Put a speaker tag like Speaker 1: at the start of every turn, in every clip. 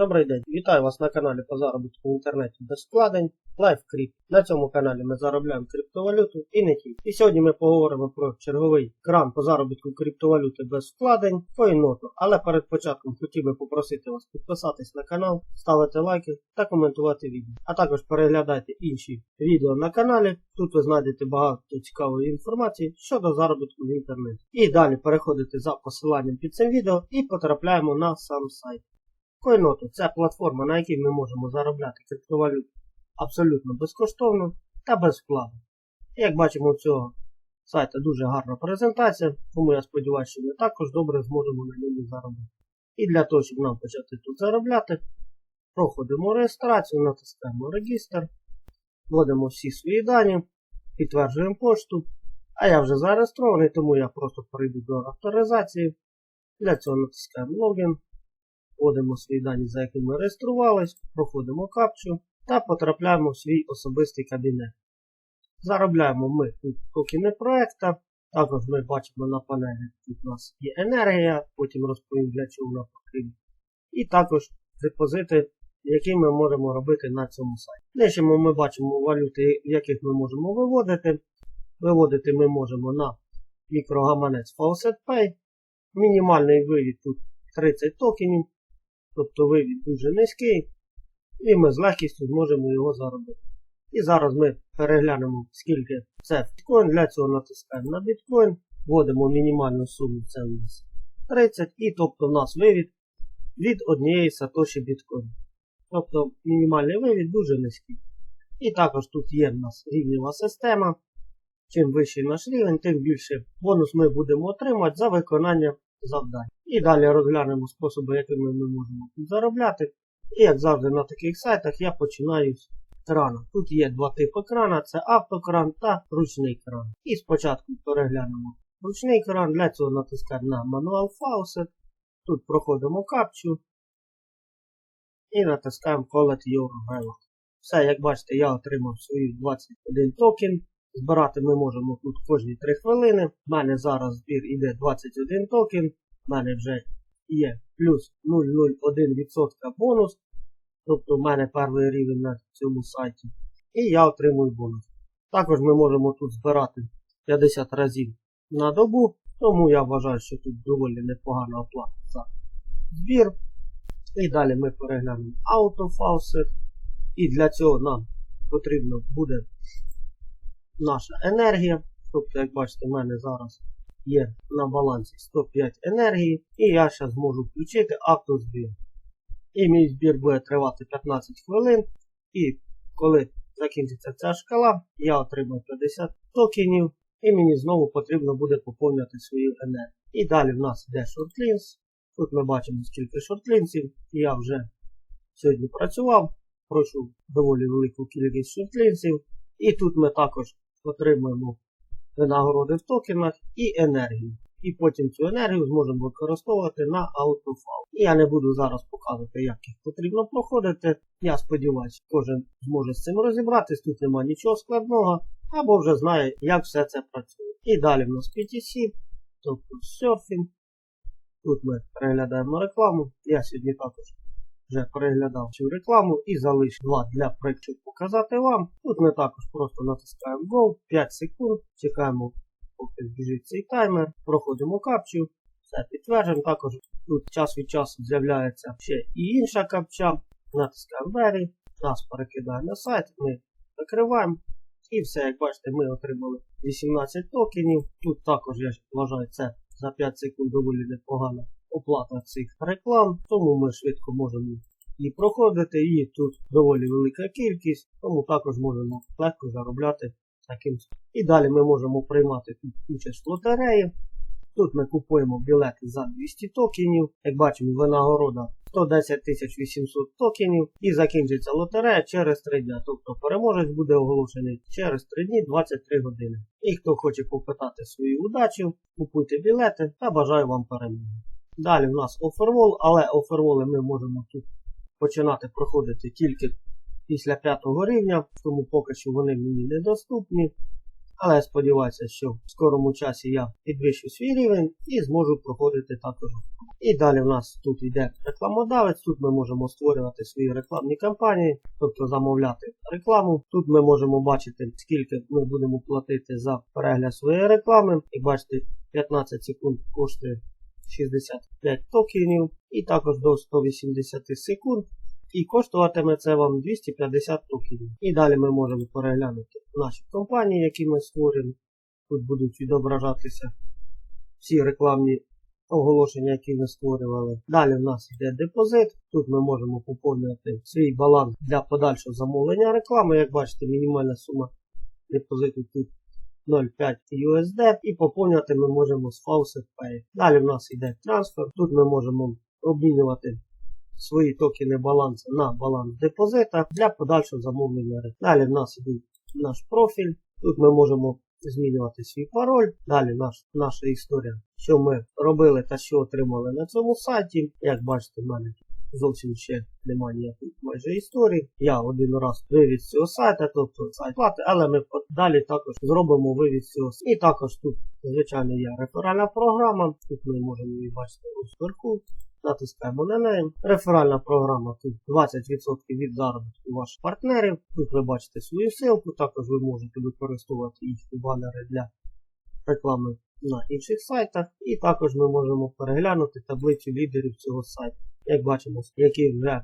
Speaker 1: Добрий день, вітаю вас на каналі по заробітку в інтернеті без вкладень LiveCrypt. На цьому каналі ми заробляємо криптовалюту і не тільки. І сьогодні ми поговоримо про черговий кран по заробітку криптовалюти без вкладень CoinNoto. Але перед початком хотів би попросити вас підписатись на канал, ставити лайки та коментувати відео. А також переглядайте інші відео на каналі. Тут ви знайдете багато цікавої інформації щодо заробітку в інтернеті. І далі переходите за посиланням під цим відео і потрапляємо на сам сайт. CoinNoto – це платформа, на якій ми можемо заробляти криптовалюту абсолютно безкоштовно та без вкладу. Як бачимо, у цього сайта дуже гарна презентація, тому я сподіваюся, що ми також добре зможемо на ньому заробити. І для того, щоб нам почати тут заробляти, проходимо реєстрацію, натискаємо регістр, вводимо всі свої дані, підтверджуємо пошту. А я вже зареєстрований, тому я просто перейду до авторизації. Для цього натискаємо логін. Вводимо свої дані, за якими ми реєструвались, проходимо капчу та потрапляємо в свій особистий кабінет. Заробляємо ми тут токени проекта. Також ми бачимо на панелі, тут у нас є енергія, потім розповім для чого вона потрібна. І також депозити, які ми можемо робити на цьому сайті. Нижче ми бачимо валюти, яких ми можемо виводити. Виводити ми можемо на мікрогаманець Faucet Pay. Мінімальний вивід тут 30 токенів. Тобто вивід дуже низький, і ми з легкістю зможемо його заробити. І зараз ми переглянемо, скільки це біткоін. Для цього натискаємо на біткоін, вводимо мінімальну суму, це у нас 30, і тобто в нас вивід від однієї сатоші біткоін. Тобто мінімальний вивід дуже низький. І також тут є в нас рівнева система. Чим вищий наш рівень, тим більше бонус ми будемо отримати за виконання завдань. І далі розглянемо способи, якими ми можемо тут заробляти. І як завжди на таких сайтах я починаю з крана. Тут є два типи крана, це автокран та ручний кран. І спочатку переглянемо ручний кран, для цього натискаємо на Manual Faucet. Тут проходимо капчу і натискаємо Collect Your Relog. Все, як бачите, я отримав свої 21 токен. Збирати ми можемо тут кожні 3 хвилини. У мене зараз збір іде 21 токен. У мене вже є плюс 0,01% бонус. Тобто в мене перший рівень на цьому сайті. І я отримую бонус. Також ми можемо тут збирати 50 разів на добу. Тому я вважаю, що тут доволі непогана оплата за збір. І далі ми переглянемо AutoFaucet. І для цього нам потрібно буде наша енергія. Тобто, як бачите, в мене зараз є на балансі 105 енергії. І я зараз зможу включити автозбір. І мій збір буде тривати 15 хвилин. І коли закінчиться ця шкала, я отримаю 50 токенів. І мені знову потрібно буде поповнювати свою енергію. І далі в нас йде шортлінс. Тут ми бачимо скільки шортлінсів. Я вже сьогодні працював. Пройшов доволі велику кількість шортлінсів. І тут ми також отримуємо винагороди в токенах і енергію. І потім цю енергію зможемо використовувати на аутофал. І я не буду зараз показувати, як їх потрібно проходити. Я сподіваюся, кожен зможе з цим розібратись, тут немає нічого складного, або вже знає, як все це працює. І далі в нас PTC, тобто серфінг. Тут ми переглядаємо рекламу. Я сьогодні також вже переглядав цю рекламу і залишив два для прикладу показати вам. Тут ми також просто натискаємо Go, 5 секунд, чекаємо, поки збіжить цей таймер, проходимо капчу, все підтверджуємо. Також тут час від часу з'являється ще і інша капча. Натискаємо Very, нас перекидає на сайт, ми закриваємо. І все, як бачите, ми отримали 18 токенів. Тут також я вважаю це за 5 секунд доволі непогано оплата цих реклам, тому ми швидко можемо і проходити. І тут доволі велика кількість, тому також можемо легко заробляти таким. І далі ми можемо приймати тут участь в лотереї. Тут ми купуємо білети за 200 токенів. Як бачимо, винагорода 110 800 токенів і закінчиться лотерея через 3 дні. Тобто переможець буде оголошений через 3 дні 23 години. І хто хоче попитати свою удачу, купуйте білети та бажаю вам перемоги. Далі в нас офервол, але оферволи ми можемо тут починати проходити тільки після 5 рівня, тому поки що вони мені недоступні. Але я сподіваюся, що в скорому часі я підвищу свій рівень і зможу проходити також. І далі в нас тут йде рекламодавець, тут ми можемо створювати свої рекламні кампанії, тобто замовляти рекламу. Тут ми можемо бачити, скільки ми будемо платити за перегляд своєї реклами. І бачите, 15 секунд коштує 65 токенів і також до 180 секунд. І коштуватиме це вам 250 токенів. І далі ми можемо переглянути наші компанії, які ми створюємо. Тут будуть відображатися всі рекламні оголошення, які ми створювали. Далі в нас йде депозит. Тут ми можемо поповнювати свій баланс для подальшого замовлення реклами. Як бачите, мінімальна сума депозиту тут 0,5 USD і поповнювати ми можемо з Faucet Pay. Далі в нас йде трансфер. Тут ми можемо обмінювати свої токени балансу на баланс депозита для подальшого замовлення. Далі в нас іде наш профіль. Тут ми можемо змінювати свій пароль. Далі наш, наша історія, що ми робили та що отримали на цьому сайті. Як бачите, в мене зовсім ще немає ніякої майже історії. Я один раз вивід з цього сайта, тобто сайт плати, але ми далі також зробимо вивід з цього сайту. І також тут, звичайно, є реферальна програма. Тут ми можемо її бачити ось вверху. Натискаємо на неї. Реферальна програма тут 20% від заробітку ваших партнерів. Тут ви бачите свою ссылку, також ви можете використовувати їхні банери для реклами на інших сайтах. І також ми можемо переглянути таблицю лідерів цього сайту. Як бачимо, які вже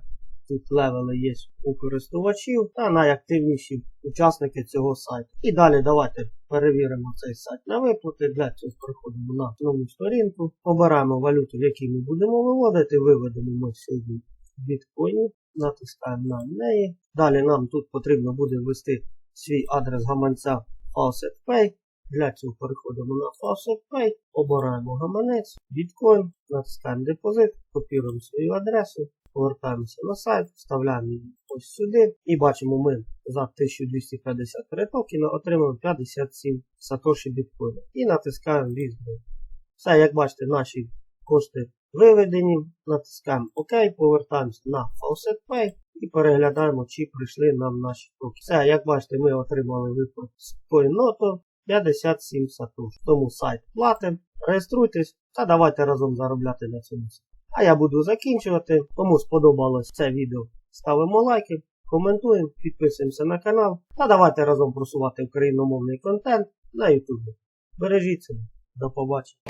Speaker 1: тут левели є у користувачів та найактивніші учасники цього сайту. І далі давайте перевіримо цей сайт на виплати. Для цього переходимо на основну сторінку, обираємо валюту, в якій ми будемо виводити. Виведемо ми сьогодні біткоїнів, натискаємо на неї. Далі нам тут потрібно буде ввести свій адрес гаманця Faucet Pay. Для цього переходимо на Faucet Pay, обираємо гаманець, біткоін, натискаємо депозит, копіруємо свою адресу, повертаємося на сайт, вставляємо її ось сюди і бачимо ми за 1253 токена отримаємо 57 сатоші біткоїна. І натискаємо візьмемо. Все, як бачите, наші кошти виведені. Натискаємо ОК, повертаємося на Faucet Pay і переглядаємо, чи прийшли нам наші токи. Все, як бачите, ми отримали виплат з CoinNoto 57 сатош. Тому сайт платимо, реєструйтесь та давайте разом заробляти на цьому. А я буду закінчувати. Кому сподобалось це відео, ставимо лайки, коментуємо, підписуємося на канал та давайте разом просувати україномовний контент на YouTube. Бережіть себе. До побачення.